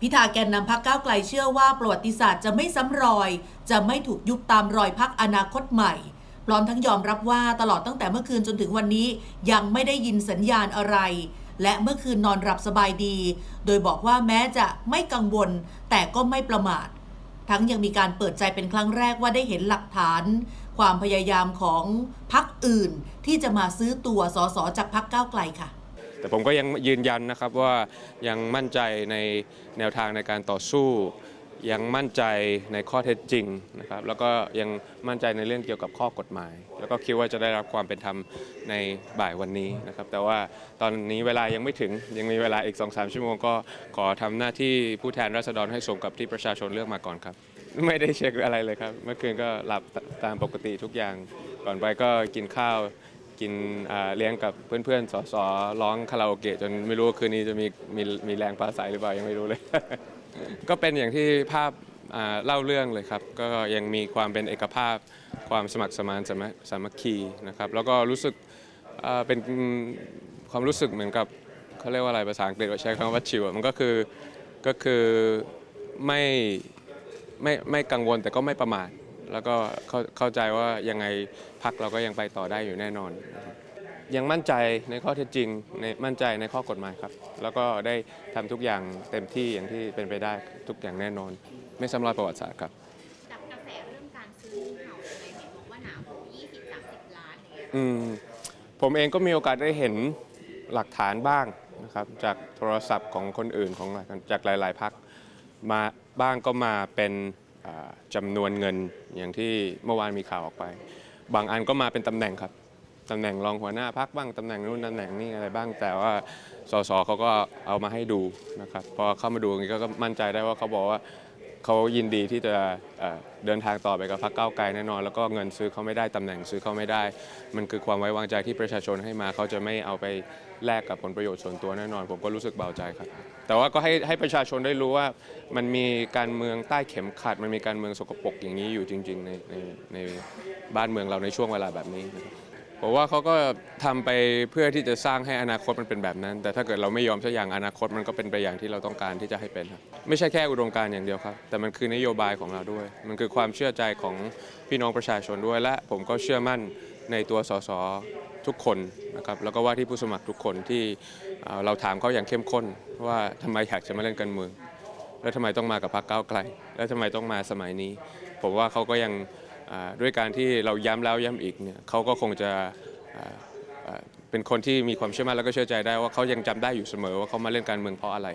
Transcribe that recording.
พิธาแกนนำพักก้าวไกลเชื่อว่าประวัติศาสตร์จะไม่ซ้ำรอย จะไม่ถูกยุบตามรอยพักอนาคตใหม่ พร้อมทั้งยอมรับว่าตลอดตั้งแต่เมื่อคืนจนถึงวันนี้ ยังไม่ได้ยินสัญญาณอะไร และเมื่อคืนนอนหลับสบายดี โดยบอกว่าแม้จะไม่กังวล แต่ก็ไม่ประมาท ทั้งยังมีการเปิดใจเป็นครั้งแรกว่าได้เห็นหลักฐาน ความพยายามของพักอื่น ที่จะมาซื้อตัวสสจากพักก้าวไกลค่ะ แต่ผมก็ยังยืนยันนะครับว่ายังมั่นใจในแนวทางในการต่อสู้ ยังมั่นใจในข้อเท็จจริงนะครับแล้วก็ยังมั่นใจในเรื่องเกี่ยวกับข้อกฎหมาย แล้วก็คิดว่าจะได้รับความเป็นธรรมในบ่ายวันนี้นะครับแต่ว่าตอนนี้เวลายังไม่ถึงยังมีเวลาอีก 2-3 ชั่วโมงก็ขอทำหน้าที่ผู้แทนราษฎรให้สมกับที่ประชาชนเลือกมาก่อนครับ ไม่ได้เช็คอะไรเลยครับ เมื่อคืนก็หลับตามปกติทุกอย่างก่อนไปก็กินข้าว กินเลี้ยงกับเพื่อนๆสสร้องคาราโอเกะจนไม่รู้ว่าคืนนี้จะมีมีมีแรงปราศัยหรือเปล่ายังไม่รู้เลย ก็เป็นอย่างที่ภาพเล่าเรื่องเลยครับ ก็ยังมีความเป็นเอกภาพ ความสมัครสมานสามัคสามัคคีนะครับแล้วก็รู้สึกเป็นความรู้สึกเหมือนกับเขาเรียกว่าอะไรภาษาอังกฤษว่าใช้คำว่าชิวมันก็คือก็คือไม่ไม่ไม่กังวลแต่ก็ไม่ประมาท แล้วก็เข้าเข้าใจว่ายังไงพักเราก็ยังไปต่อได้อยู่แน่นอนนะครับยังมั่นใจในข้อเท็จจริงในมั่นใจในข้อกฎหมายครับ แล้วก็ได้ทำทุกอย่างเต็มที่อย่างที่เป็นไปได้ทุกอย่างแน่นอน ไม่ซ้ำรอยประวัติศาสตร์ครับกับกระแสเรื่องการซื้องูเห่าอะไรเห็นบอกว่าหนาหู20 30ล้านอย่างเงี้ยอืมผมเองก็มีโอกาสได้เห็นหลักฐานบ้างนะครับจากโทรศัพท์ของคนอื่นของหลายจากหลาย ๆพักมาบ้างก็มาเป็นอ่า จำนวนเงินอย่างที่เมื่อวานมีข่าวออกไป บางอันก็มาเป็นตำแหน่งครับตำแหน่งรองหัวหน้าพักบ้างตำแหน่งนู้นตำแหน่งนี่อะไรบ้าง แต่ว่าสสเขาก็เอามาให้ดูนะครับพอเข้ามาดูนี้ก็มั่นใจได้ว่าเขาบอกว่า เขายินดีที่จะเดินทางต่อไปกับพรรคก้าวไกลแน่นอน แล้วก็เงินซื้อเขาไม่ได้ตำแหน่งซื้อเขาไม่ได้ มันคือความไว้วางใจที่ประชาชนให้มาเขาจะไม่เอาไปแลกกับผลประโยชน์ส่วนตัวแน่นอน ผมก็รู้สึกเบาใจครับ แต่ว่าก็ให้ให้ประชาชนได้รู้ว่ามันมีการเมืองใต้เข็มขัด มันมีการเมืองสกปรกอย่างนี้อยู่จริง ๆ ในในในบ้านเมืองเราในช่วงเวลาแบบนี้ ผมว่าเขาก็ทำไปเพื่อที่จะสร้างให้อนาคตมันเป็นแบบนั้น แต่ถ้าเกิดเราไม่ยอมสักอย่างอนาคตมันก็เป็นไปอย่างที่เราต้องการที่จะให้เป็นครับไม่ใช่แค่อุดมการณ์อย่างเดียวครับ แต่มันคือนโยบายของเราด้วย มันคือความเชื่อใจของพี่น้องประชาชนด้วย และผมก็เชื่อมั่นในตัวสสทุกคนนะครับแล้วก็ว่าที่ผู้สมัครทุกคนที่เราถามเขาอย่างเข้มข้น ว่าทำไมอยากจะมาเล่นการเมืองแล้วทำไมต้องมากับพรรคก้าวไกล แล้วทำไมต้องมาสมัยนี้ ผมว่าเขาก็ยัง ด้วยการที่เราย้ำแล้วย้ำอีกเนี่ยเขาก็คงจะเป็นคนที่มีความเชื่อมั่นแล้วก็เชื่อใจได้ว่าเขายังจำได้อยู่เสมอว่าเขามาเล่นการเมืองเพราะอะไร